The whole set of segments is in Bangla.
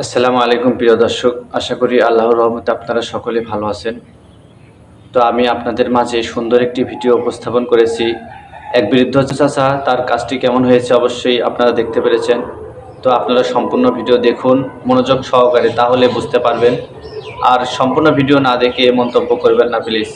আসসালামু আলাইকুম, প্রিয় দর্শক। আশা করি আল্লাহর রহমতে আপনারা সকলে ভালো আছেন। তো আমি আপনাদের মাঝে সুন্দর একটি ভিডিও উপস্থাপন করেছি। এক বৃদ্ধ চাচা, তার কাজটি কেমন হয়েছে অবশ্যই আপনারা দেখতে পেরেছেন। তো আপনারা সম্পূর্ণ ভিডিও দেখুন, মনোযোগ সহকারে তাহলে বুঝতে পারবেন। আর সম্পূর্ণ ভিডিও না দেখে মন্তব্য করবেন না, প্লিজ।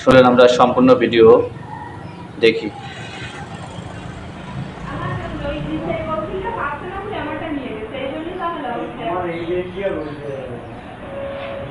শুনলেন আমরা সম্পূর্ণ ভিডিও দেখি।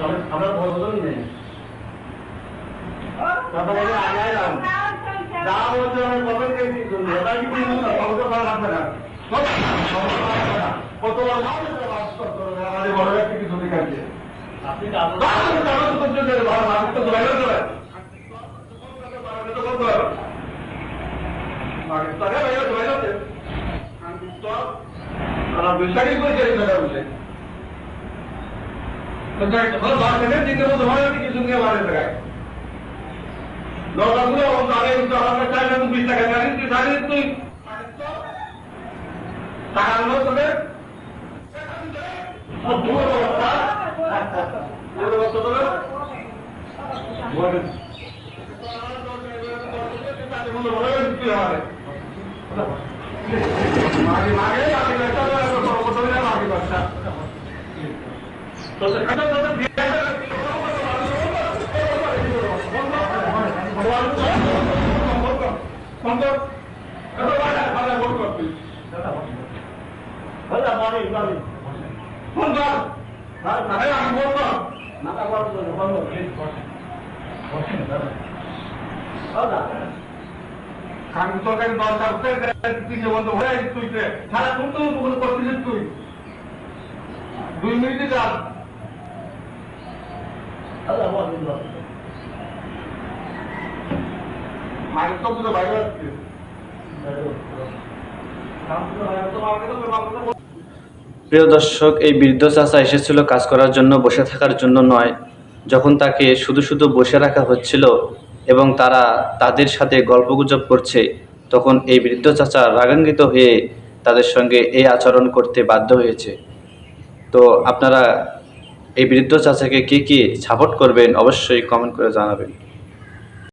জিনিসের কপিটা পাচ্ছে না গেছে এই জন্যই ঝামেলা হচ্ছে খুব বাদ দিছিল আমার তিলক বাবু অটো খারাপ তেরো দিছিল না। অটো দিছিল ওই অফিসে গেলি এদিকে সাত টাকা হবে না এখন ওই মুখার আরও ছয় টাকা দিয়ে দেয়। আমরা বদল নেই তারপরে আগাইলাম যা বলছে আমি বদল দিয়েছি তুমি ওটা কি তুমি ভালো লাগবে না সব লাগবে না কত আমাদের বড় ব্যক্তি কিছু দেখাচ্ছে আপনি বিশ্বাসই করেছে এই কথা বলে মাগে মাগে। তো সেটা তো কারণ তরকারি দরকার তিনটে বন্ধ হয়ে তুই সারা তুমি তো কোনো করছিস তুই দুই মিনিটে যা মায়ের তো বাইরে আসছে প্রিয় দর্শক এই বৃদ্ধ চাচা এসেছিল কাজ করার জন্য বসে থাকার জন্য নয়। যখন তাকে শুধু শুধু বসে রাখা হচ্ছিল এবং তারা তাদের সাথে গল্পগুজব করছে তখন এই বৃদ্ধ চাচা রাগান্বিত হয়ে তাদের সঙ্গে এই আচরণ করতে বাধ্য হয়েছে। তো আপনারা এই বৃদ্ধ চাচাকে কে কে সাপোর্ট করবেন অবশ্যই কমেন্ট করে জানাবেন।